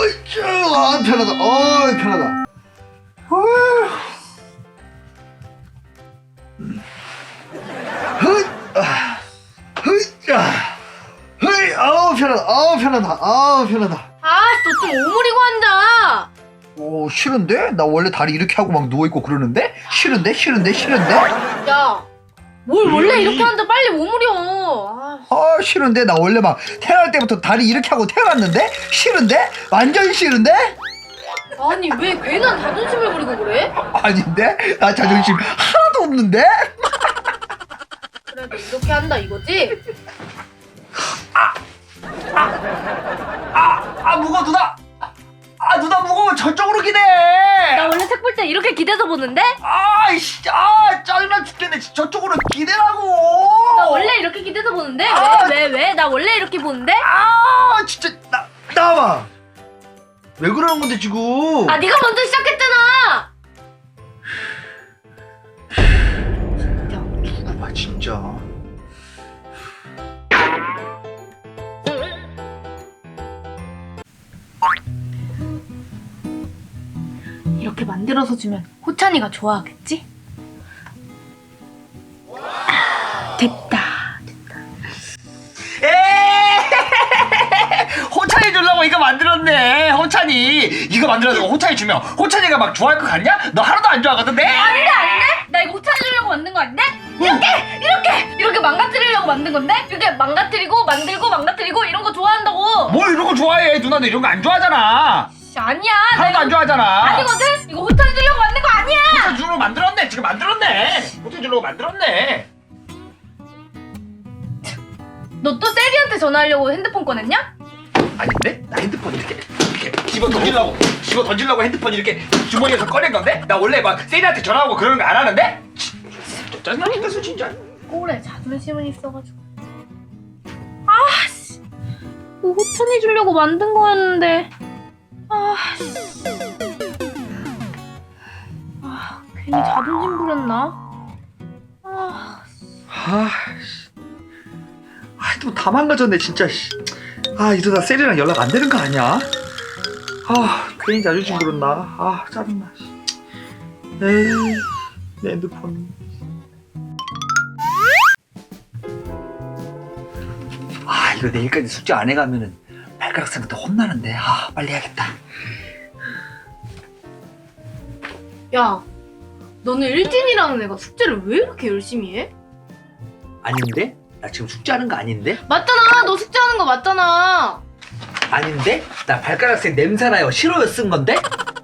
어이쭈, 아, 편하다. 어이, 편하다. 아, 아우, 편하다. 아우, 편하다. 아우, 편하다. 아, 너 좀 오므리고 앉아. 오, 싫은데? 나 원래 다리 이렇게 하고 막 누워있고 그러는데? 싫은데? 싫은데? 싫은데? 야, 뭘 원래 이렇게 하는데 빨리 오므려. 아, 아, 싫은데? 나 원래 막 태어날 때부터 다리 이렇게 하고 태어났는데? 싫은데? 완전 싫은데? 아니 왜 괜한 자존심을 부리고 그래? 아닌데? 나 자존심 하나도 없는데? 그래도 이렇게 한다 이거지? 아, 무거워, 누나! 아, 누나 무거워. 저쪽으로 기대! 나 원래 책 볼 때 이렇게 기대서 보는데? 아이씨, 아, 짜증나 죽겠네. 저쪽으로 기대라고! 나 원래 이렇게 기대서 보는데? 아! 왜, 왜, 왜? 나 원래 이렇게 보는데? 아, 진짜, 나, 나와봐! 왜 그러는 건데, 지금? 아, 네가 먼저 시작했잖아! 아, 진짜. 이렇게 만들어서 주면 호찬이가 좋아하겠지? 아, 됐다. 에이! 호찬이 주려고 이거 만들었네. 호찬이 이거 만들어서 호찬이 주면 호찬이가 막 좋아할 것 같냐? 너 하나도 안 좋아하거든. 내. 안돼 안돼 나 이거 호찬이 주려고 만든 거 아닌데? 이렇게 이렇게 이렇게 망가뜨리려고 만든 건데? 이렇게 망가뜨리고 만들고 망가뜨리고 이런 거 좋아한다고 뭘 이런 거 좋아해? 누나도 이런 거 안 좋아하잖아. 씨, 아니야 나 하나도 안 좋아하잖아. 아니거든? 이거 호찬이 주려고 만든 거 아니야 호찬이 주려고 만들었네. 지금 만들었네. 호찬이 주려고 만들었네. 너 또 세리한테 전화하려고 핸드폰 꺼냈냐? 아닌데? 나 핸드폰 이렇게 이렇게 집어 던지려고 집어 던지려고 핸드폰 이렇게 주머니에서 꺼낸 건데? 나 원래 막 세리한테 전화하고 그러는 거안 하는데? 진짜 짜증나 죽겠어 진짜. 꼴에 자존심은 있어가지고 아 씨 이거 호찬이 주려고 만든 거였는데 아 괜히 자존심 부렸나? 아 아 씨. 아, 또 다 망가졌네, 진짜. 씨. 아, 이러다 세리랑 연락 안 되는 거 아니야? 아, 괜히 자존심 부렸나? 아, 짜증나. 씨. 에이, 내 핸드폰. 아, 이거 내일까지 숙제 안 해가면은 발가락 상한테 혼나는데. 아, 빨리 해야겠다. 야, 너는 일진이라는 애가 숙제를 왜 이렇게 열심히 해? 아닌데? 나 지금 숙제하는 거 아닌데? 맞잖아, 너 숙제하는 거 맞잖아. 아닌데? 나 발가락색 냄새나요. 싫어요 쓴 건데?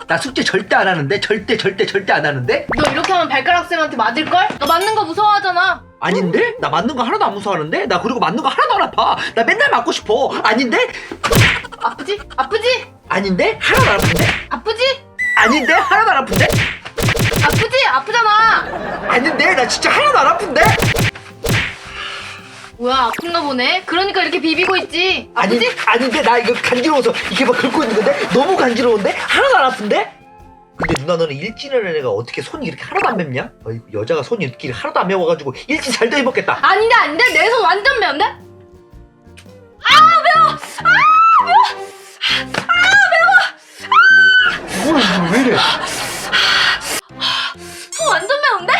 나 숙제 절대 안 하는데? 절대 절대 절대 안 하는데? 너 이렇게 하면 발가락 쌤한테 맞을 걸? 너 맞는 거 무서워하잖아. 아닌데? 나 맞는 거 하나도 안 무서워하는데? 나 그리고 맞는 거 하나도 안 아파. 나 맨날 맞고 싶어. 아닌데? 아프지? 아프지? 아닌데? 하나도 안 아픈데? 아프지? 아닌데? 하나도 안 아픈데? 아프지? 아프잖아. 아닌데? 나 진짜 하나도 안 아픈데? 뭐야, 아픈가 보네. 그러니까 이렇게 비비고 있지. 아니, 아프지? 아닌데? 나 이거 간지러워서 이렇게 막 긁고 있는 건데? 너무 간지러운데? 하나도 안 아픈데? 근데 누나 너는 일진이라는 애가 어떻게 손이 이렇게 하나도 안 맵냐? 어이구 여자가 손이 이렇게 하나도 안 매워가지고 일진 잘더 해먹겠다. 아닌데, 아닌데? 내 손 완전 매운데? 뭐야 왜 이래? 손 완전 매운데?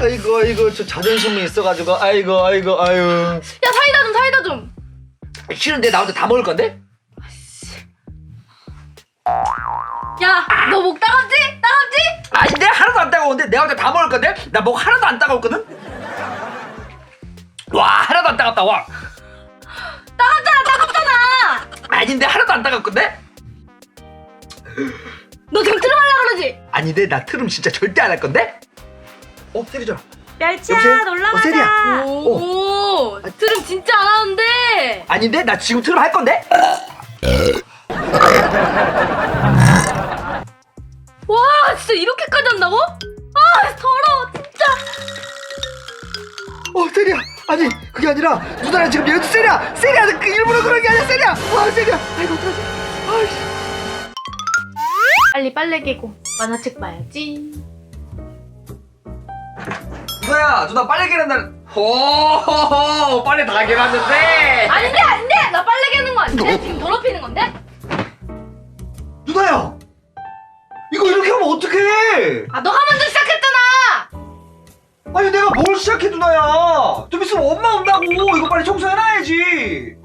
아이고 아이고 저 자존심이 있어가지고 아이고 아이고 아유 야, 사이다 좀, 사이다 좀. 싫은데 나 혼자 다 먹을 건데? 야, 너 목 따갑지? 따갑지? 아닌데 하나도 안 따가운데 내가 혼자 다 먹을 건데? 나 목 하나도 안 따가웠거든? 와 하나도 안 따갑다 와 따갑잖아, 따갑잖아. 아닌데 하나도 안 따가울 건데? 너 지금 트름하려 그러지? 아닌데 나 트름 진짜 절대 안 할 건데? 어 멸치야 여보세요? 놀러 어, 가자. 세리야. 오, 트름 진짜 안 하는데. 아닌데 나 지금 트름 할 건데? 아니 아니라 누나랑 지금 얘도 세리야 세리야 그 일부러 그런 게 아니야 세리야 아 세리야 아이고 어떡하지 아이씨 빨리 빨래 개고 만화책 봐야지. 누나야 누나 빨래 개는 날. 오 빨래 다 개놨는데. 아닌데?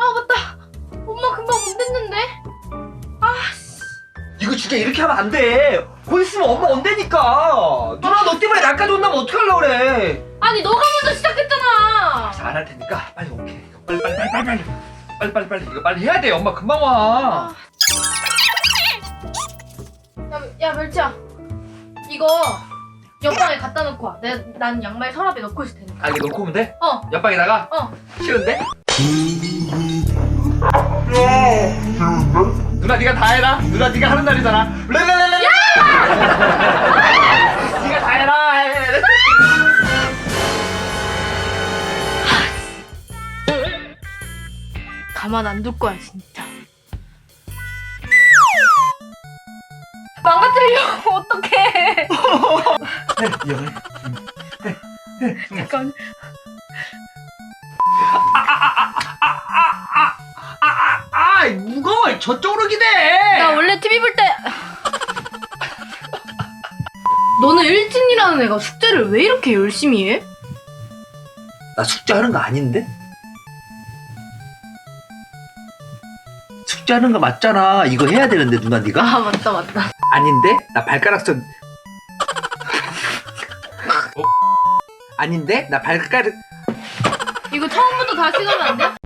아 맞다. 엄마 금방 못 됐는데. 아 씨. 이거 진짜 이렇게 하면 안 돼 곧 있으면 엄마 온다니까 누나 너 때문에 나까지 온다면 어떡하려고 그래 아니 너가 먼저 시작했잖아. 안할 테니까 빨리 오케이 빨리 빨리 빨리 빨리 빨리 빨리 빨리 빨리 이거 빨리 해야 돼 엄마 금방 와 야, 야 멸치야. 이거 옆방에 갖다 놓고 와. 내, 난 양말 서랍에 넣고 있을 테니까. 아 이거 놓고 오면 돼? 어. 옆방에다가? 어. 싫은데? 누나 네가 다 해라. 누나 네가 하는 날이잖아. 랄랄랄랄 네가 다 해라. 가만 안 둘 거야 진짜. 망가뜨리려고 어떡해. 잠깐. 저쪽으로 기대 나 원래 TV 볼 때. 너는 일진이라는 애가 숙제를 왜 이렇게 열심히 해? 나 숙제하는 거 아닌데? 숙제하는 거 맞잖아 이거 해야 되는데 누나 네가? 아 맞다 맞다. 아닌데? 나 발가락선 어? 아닌데? 나 발가락 이거 처음부터 다시 가면 안 돼?